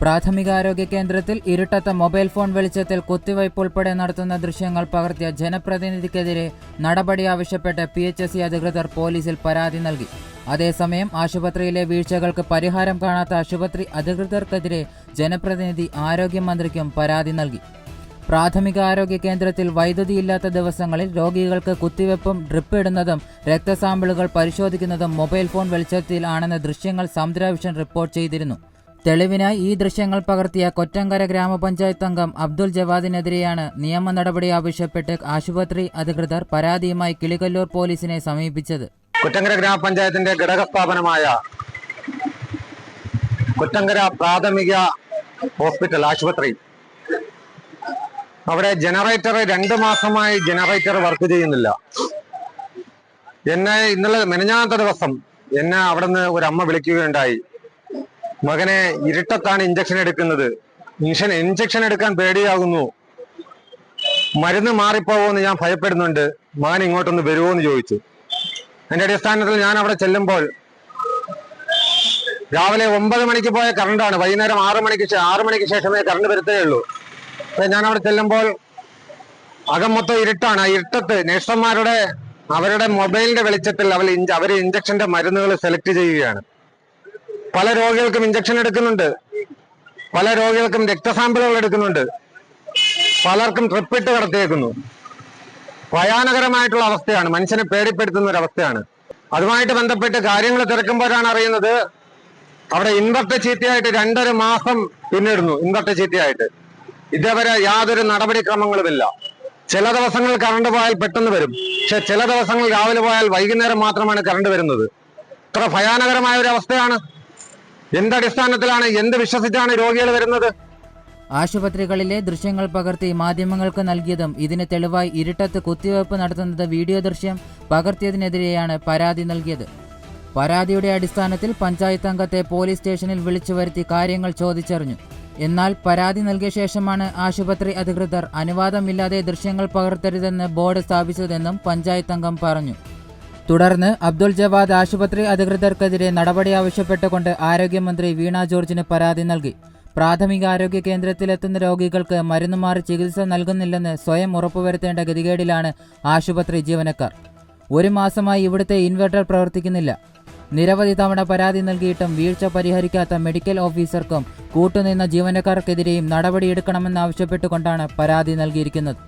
പ്രാഥമികാരോഗ്യ കേന്ദ്രത്തിൽ ഇരുട്ടത്ത mobile phone വെളിച്ചത്തിൽ കുത്തിവയ്പ് ഉൾപ്പെടെ നടത്തുന്ന ദൃശ്യങ്ങൾ പകർത്തിയ ജനപ്രതിനിധിക്കെതിരെ നടപടി ആവശ്യപ്പെട്ട് പി എച്ച് എസ് സി അധികൃതർ പോലീസിൽ പരാതി നൽകി. അതേസമയം ആശുപത്രിയിലെ വീഴ്ചകൾക്ക് പരിഹാരം കാണാത്ത ആശുപത്രി അധികൃതർക്കെതിരെ ജനപ്രതിനിധി ആരോഗ്യമന്ത്രിക്കും പരാതി നൽകി. പ്രാഥമിക ആരോഗ്യ കേന്ദ്രത്തിൽ വൈദ്യുതിയില്ലാത്ത ദിവസങ്ങളിൽ രോഗികൾക്ക് കുത്തിവെപ്പും ഡ്രിപ്പ് ഇടുന്നതും രക്തസാമ്പിളുകൾ പരിശോധിക്കുന്നതും മൊബൈൽ ഫോൺ വെളിച്ചത്തിൽ ആണെന്ന ദൃശ്യങ്ങൾ സമുദ്രാവിഷൻ റിപ്പോർട്ട് ചെയ്തിരുന്നു. തെളിവിനായി ഈ ദൃശ്യങ്ങൾ പകർത്തിയ കൊറ്റങ്കര ഗ്രാമപഞ്ചായത്ത് അംഗം അബ്ദുൾ ജവാദിനെതിരെയാണ് നിയമ നടപടി ആവശ്യപ്പെട്ട് ആശുപത്രി അധികൃതർ പരാതിയുമായി കിളികല്ലൂർ പോലീസിനെ സമീപിച്ചത്. കൊറ്റങ്കര ഗ്രാമപഞ്ചായത്തിന്റെ ഘടകസ്ഥാപനമായ കൊറ്റങ്കര പ്രാഥമിക ഹോസ്പിറ്റൽ ആശുപത്രി. അവിടെ ജനറേറ്റർ രണ്ട് മാസമായി ജനറേറ്റർ വർക്ക് ചെയ്യുന്നില്ല. എന്നെ ഇന്നലെ മെനഞ്ഞാത്ത ദിവസം എന്നെ അവിടുന്ന് ഒരു അമ്മ വിളിക്കുകയുണ്ടായി. മകനെ ഇരുട്ടത്താണ് ഇഞ്ചക്ഷൻ എടുക്കുന്നത്. ഇൻഷൻ ഇഞ്ചക്ഷൻ എടുക്കാൻ പേടിയാകുന്നു. മരുന്ന് മാറിപ്പോകുമെന്ന് ഞാൻ ഭയപ്പെടുന്നുണ്ട്. മകൻ ഇങ്ങോട്ടൊന്ന് വരുമോ എന്ന് ചോദിച്ചു. അതിന്റെ അടിസ്ഥാനത്തിൽ ഞാൻ അവിടെ ചെല്ലുമ്പോൾ രാവിലെ ഒമ്പത് മണിക്ക് പോയ കറണ്ടാണ് വൈകുന്നേരം ആറു മണിക്ക് ആറു മണിക്ക് ശേഷമേ കറണ്ട് വരത്തേ ഉള്ളൂ. ഞാൻ അവിടെ ചെല്ലുമ്പോൾ അകം മൊത്തം ഇരുട്ടാണ്. ആ ഇരുട്ടത്ത് നഴ്സന്മാരുടെ അവരുടെ മൊബൈലിന്റെ വെളിച്ചത്തിൽ അവർ അവർ ഇഞ്ചക്ഷന്റെ മരുന്നുകൾ സെലക്ട് ചെയ്യുകയാണ്. പല രോഗികൾക്കും ഇഞ്ചക്ഷൻ എടുക്കുന്നുണ്ട്. പല രോഗികൾക്കും രക്തസാമ്പിളുകൾ എടുക്കുന്നുണ്ട്. പലർക്കും ട്രിപ്പിട്ട് കടത്തിയേക്കുന്നു. ഭയാനകരമായിട്ടുള്ള അവസ്ഥയാണ്. മനുഷ്യനെ പേടിപ്പെടുത്തുന്ന ഒരു അവസ്ഥയാണ്. അതുമായിട്ട് ബന്ധപ്പെട്ട് കാര്യങ്ങൾ തിരക്കുമ്പോഴാണ് അറിയുന്നത് അവിടെ ഇൻവെർട്ടർ ചീത്തയായിട്ട് രണ്ടര മാസം പിന്നിടുന്നു ഇൻവെർട്ടർ ചീത്തയായിട്ട്. ഇതേവരെ യാതൊരു നടപടിക്രമങ്ങളുമില്ല. ചില ദിവസങ്ങൾ കറണ്ട് പോയാൽ പെട്ടെന്ന് വരും. പക്ഷെ ചില ദിവസങ്ങൾ രാവിലെ പോയാൽ വൈകുന്നേരം മാത്രമാണ് കറണ്ട് വരുന്നത്. ഇത്ര ഭയാനകരമായ ഒരു അവസ്ഥയാണ്. എന്തടിസ്ഥാനത്തിലാണ് എന്ത് വിശ്വസിച്ചാണ് രോഗികൾ വരുന്നത്? ആശുപത്രികളിലെ ദൃശ്യങ്ങൾ പകർത്തി മാധ്യമങ്ങൾക്ക് നൽകിയതും ഇതിന് തെളിവായി ഇരുട്ടത്ത് കുത്തിവയ്പ് നടത്തുന്നത് വീഡിയോ ദൃശ്യം പകർത്തിയതിനെതിരെയാണ് പരാതി നൽകിയത്. പരാതിയുടെ അടിസ്ഥാനത്തിൽ പഞ്ചായത്ത് അംഗത്തെ പോലീസ് സ്റ്റേഷനിൽ വിളിച്ചു വരുത്തി കാര്യങ്ങൾ ചോദിച്ചറിഞ്ഞു. എന്നാൽ പരാതി നൽകിയ ശേഷമാണ് ആശുപത്രി അധികൃതർ അനുവാദമില്ലാതെ ദൃശ്യങ്ങൾ പകർത്തരുതെന്ന് ബോർഡ് സ്ഥാപിച്ചതെന്നും പഞ്ചായത്ത് അംഗം പറഞ്ഞു. തുടർന്ന് അബ്ദുൾ ജവാദ് ആശുപത്രി അധികൃതർക്കെതിരെ നടപടി ആവശ്യപ്പെട്ടുകൊണ്ട് ആരോഗ്യമന്ത്രി വീണ ജോർജിന് പരാതി നൽകി. പ്രാഥമിക ആരോഗ്യ കേന്ദ്രത്തിലെത്തുന്ന രോഗികൾക്ക് മരുന്ന് മാറി ചികിത്സ നൽകുന്നില്ലെന്ന് സ്വയം ഉറപ്പുവരുത്തേണ്ട ഗതികേടിലാണ് ആശുപത്രി ജീവനക്കാർ. ഒരു മാസമായി ഇവിടുത്തെ ഇൻവെർട്ടർ പ്രവർത്തിക്കുന്നില്ല. നിരവധി തവണ പരാതി നൽകിയിട്ടും വീഴ്ച പരിഹരിക്കാത്ത മെഡിക്കൽ ഓഫീസർക്കും കൂട്ടുനിന്ന ജീവനക്കാർക്കെതിരെയും നടപടിയെടുക്കണമെന്നാവശ്യപ്പെട്ടുകൊണ്ടാണ് പരാതി നൽകിയിരിക്കുന്നത്.